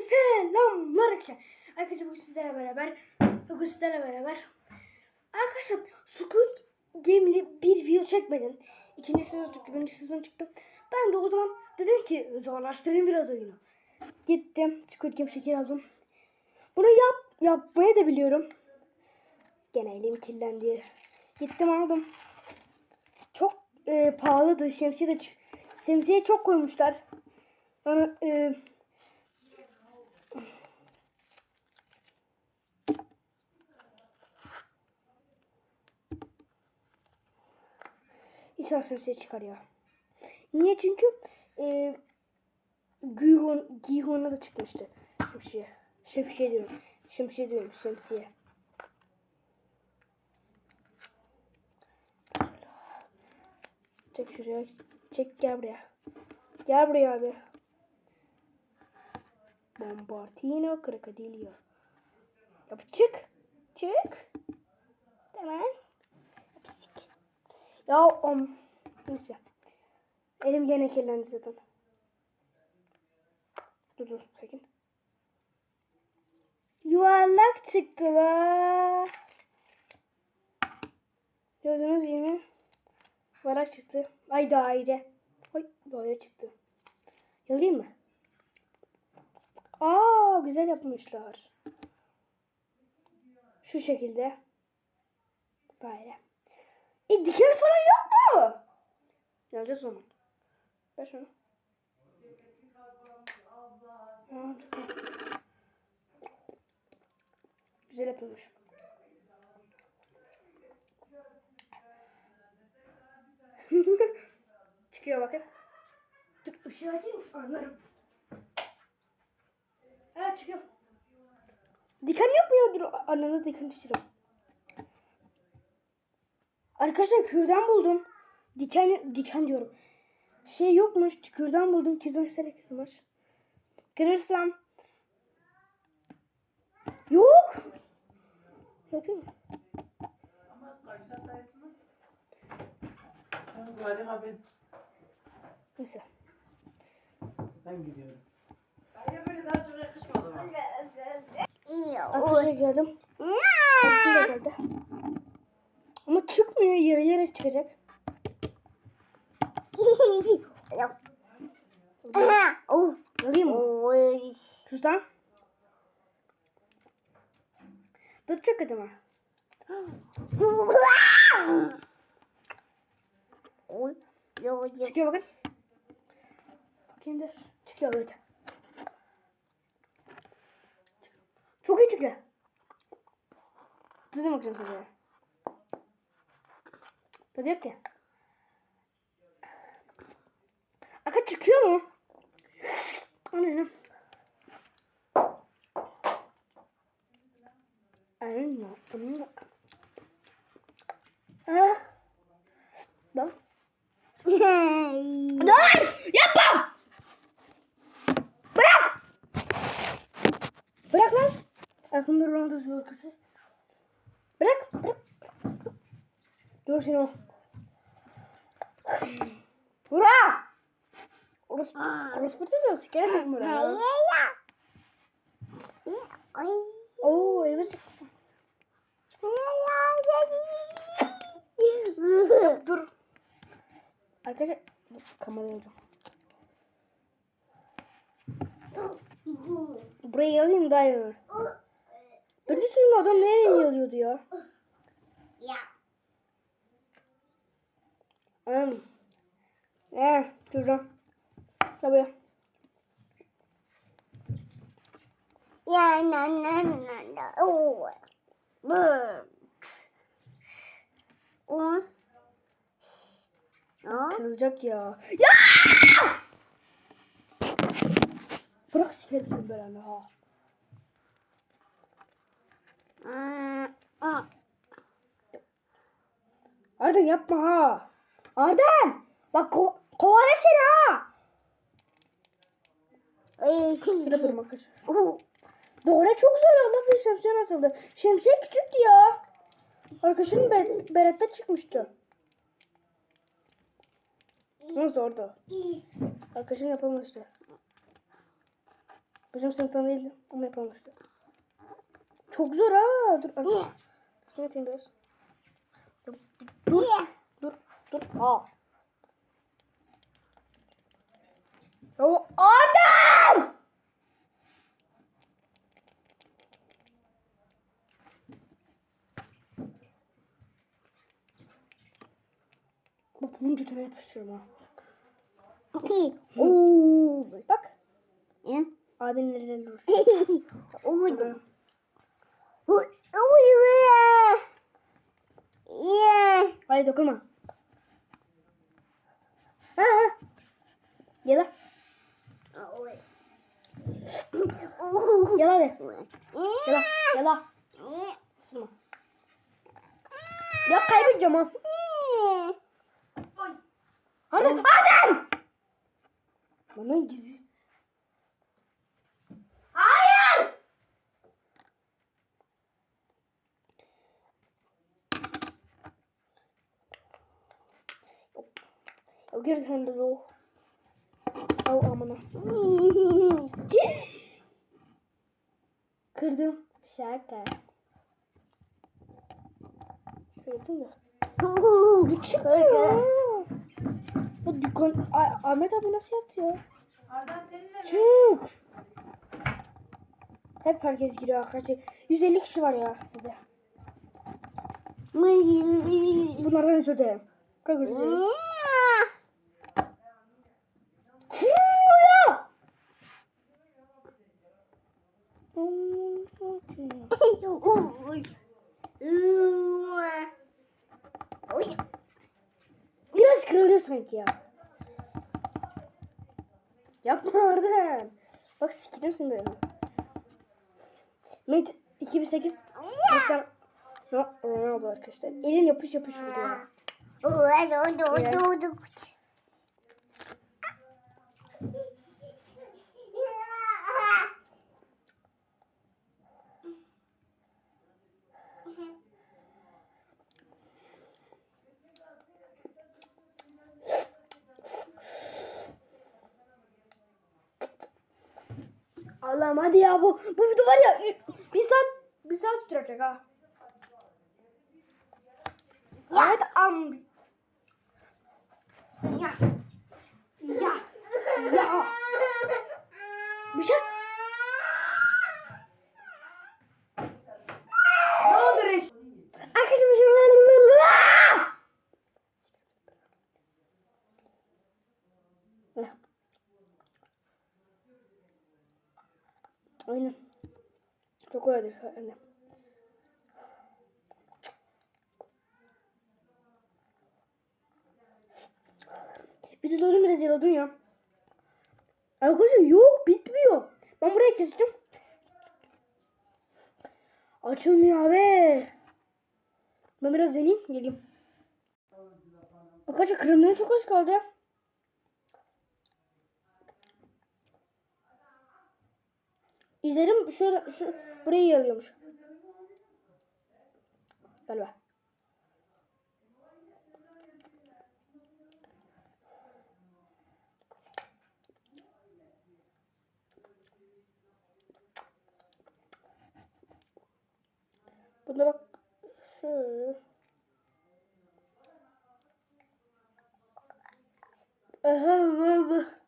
selamlar arkadaşlar. Arkadaşlar bugün sizlerle beraber bugün sizlerle beraber arkadaşlar Squid Game'li bir video çekmedim. İkinci sezon çıktı, birinci sezon çıktı. Ben de o zaman dedim ki zorlaştırayım biraz oyunu. Gittim Squid Game şeker aldım. Bunu yap yapmayı da biliyorum. Gene elim kirlendi. Gittim aldım. Çok e, pahalıdı. Şemsiye de şemsiye çok koymuşlar. Yani e, İnsan şemsiye çıkarıyor. Niye? Çünkü e, Gihon, Gihon'a da çıkmıştı. Şemsiye. Şemsiye diyorum. Şemsiye diyorum. Şemsiye. Çek şuraya. Çek gel buraya. Gel buraya abi. Bombardino Crocodilio. Yap çık. Çık. Tamam. Ya om. Neyse. Elim gene kirlendi zaten. Dur dur sakin. Yuvarlak çıktı la. Gördünüz gibi. Yuvarlak çıktı. Ay daire. Ay daire çıktı. Yalayayım mı? Aa güzel yapmışlar. Şu şekilde. Daire. E diken falan yok mu? Geleceğiz zaman. Ver şunu. Aa. Güzel yapılmış. Çıkıyor bakın. Dur ışığı açayım anlarım. Evet çıkıyor. Diken yok mu ya? Dur anneniz diken istiyorum. Arkadaşlar kürdan buldum. Diken diken diyorum. Şey yokmuş. Kürdan buldum. Kürdan isterek kırmış. Kırırsam Yok. Yapayım mı? Neyse. Ben gidiyorum. Hayır böyle daha çok yakışmadı bana. Arkadaşlar geldim. De geldi. Ama çıkmıyor. Yere yere çıkacak. Oh, Alayım mı? Şuradan. Dur çık hadi ama. Çıkıyor bakın. Bakayım dur. Çıkıyor evet. Çok iyi çıkıyor. Tadı bakacağım tadı. Tadı yok ki. Aka çıkıyor mu? O? Aynen. Aynen. Ha? Bak. Dur! Yapma! Bırak! Bırak lan! Aklımda Ronaldo şarkısı. Bırak! Bırak! Dur seni o. Bırak! Orası, orası burada da sikersen buraya. Oo elime sıktı. Dur. Arkadaşlar kamerayı alacağım. Burayı alayım daha iyi olur. Türlü adam nereye yalıyordu ya? Hmm. Ne? Şuradan. Gel buraya. Ya na na na na. Un. No. Kırılacak ya. Ya! Bırak sikerim ben ha. Arden yapma ha. Arden! Bak ko kovarım seni ha. Ay şey. Oh. Doğru çok zor Allah bir şemsiye nasıldı? Şemsiye küçüktü ya. Arkadaşım ber berette çıkmıştı. Ama zordu. Arkadaşım yapamamıştı. Bizim sınıftan değildi. Ama yapamamıştı. Çok zor ha. Dur. Şunu yapayım biraz. Dur. Dur. Dur. Dur. Aa. Ya Adem! Bak bunun götüne yapıştırıyorum ha. Oo. Bak. Ya. Abinin elleri vur. Uyudum. Uyuyor. Ya. Hayır dokunma. Ha ha. Yala. Yala de. Yala. Yala. Isırma. Ya kaybedeceğim ha. Hadi. Adem! Bana gizli. Hayır. Geri sen de o. Al amına. Kırdım. Şaka. Kırdım da. Bu dükkan... Ay, Ahmet abi nasıl yaptı ya? Arda seninle mi? Çık. Hep herkes giriyor arkadaşlar. 150 kişi var ya. Hadi. Bunlardan özür dilerim. Çok özür dilerim. Kim bu ya? Sanki ya. Yapma Arden. Bak sikeceğim seni böyle. Mate 2008 Cristiano Ronaldo arkadaşlar. Elin yapış yapış vurdu ya. Allah'ım hadi ya bu bu video var ya bir saat bir saat sürecek ha. Evet am. Ya. Ya. Ya. Bir şey. Ne oldu Reşit? Arkadaşım bir şey. Heh. Aynen. Öyledir anne. Videolarım biraz yaladın ya. Arkadaşlar yok bitmiyor. Ben buraya keseceğim. Açılmıyor abi. Ben biraz deneyeyim geleyim. Arkadaşlar kırılmaya çok az kaldı ya. İzledim şöyle şu burayı yalıyormuş. Galiba. Bunda bak şöyle. Aha, baba.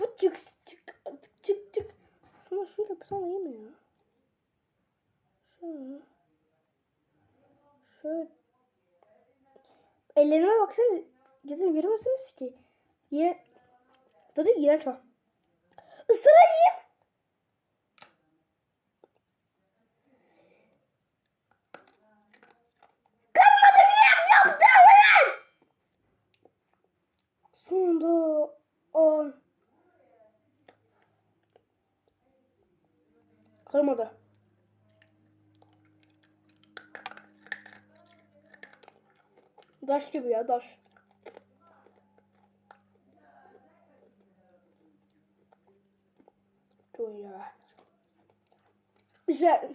Bu çık çık artık çık çık. Şuna şöyle yapsana iyi mi ya? Şöyle. Şöyle. Ellerime baksana. Gözüm göremezsiniz ki. Yere... Tadı iğrenç o. Isırayım. Kırmadı biraz yaptı. Evet. Sonunda o Kırmadı. Daş gibi ya daş. Dur ya. Güzel.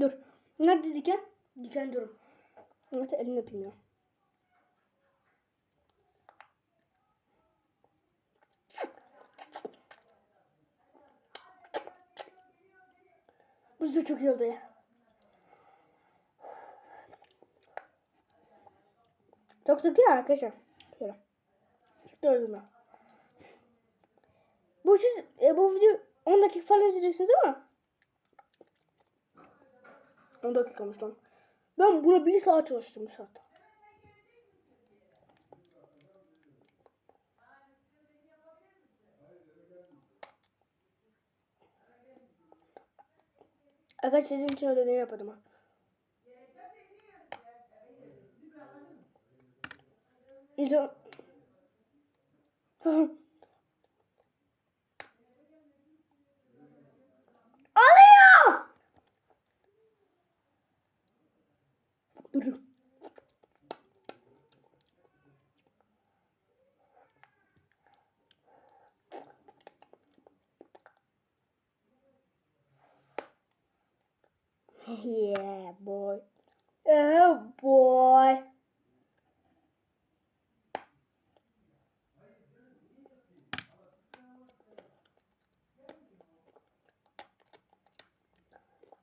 Dur. Nerede diken? Diken diyorum. Evet elini öpeyim ya. Buz da çok iyi oldu ya. Çok sıkıyor arkadaşlar. Şöyle. Gördüm ben. Bu siz e, bu video 10 dakika falan izleyeceksiniz ama 10 dakikamış lan. Ben buna bir saat çalıştım bir saat. Arkadaşlar sizin için ödevini yapmadım ha. İnsan... Alıyor! Dur. Yeah, boy. Oh, boy.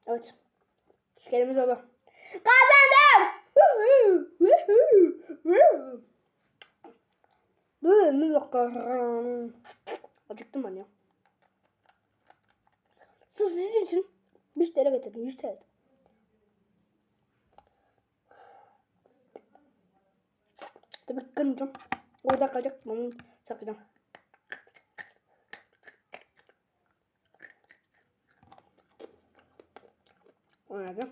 Evet. Şekerimiz oldu. Kazandım! Mi bakalım? Acıktım ben ya. Sırf sizin için 100 TL getirdim. 100 TL. Tabii kırmayacağım. Orada kalacak. Onu saklayacağım. Oynadım.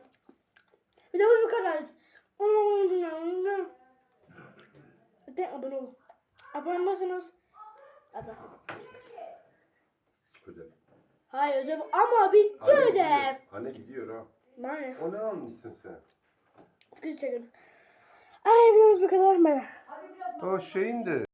Videomuz bu kadar. Hadi abone olun. Abone olmazsanız. Hadi. Ödev. Hayır ödev ama bitti Anne ödev. gidiyor. Anne gidiyor ha. Bana ne? O ne almışsın sen? Sıkıcı çekin. Ay videomuz bu kadar. Bay. O şeyin de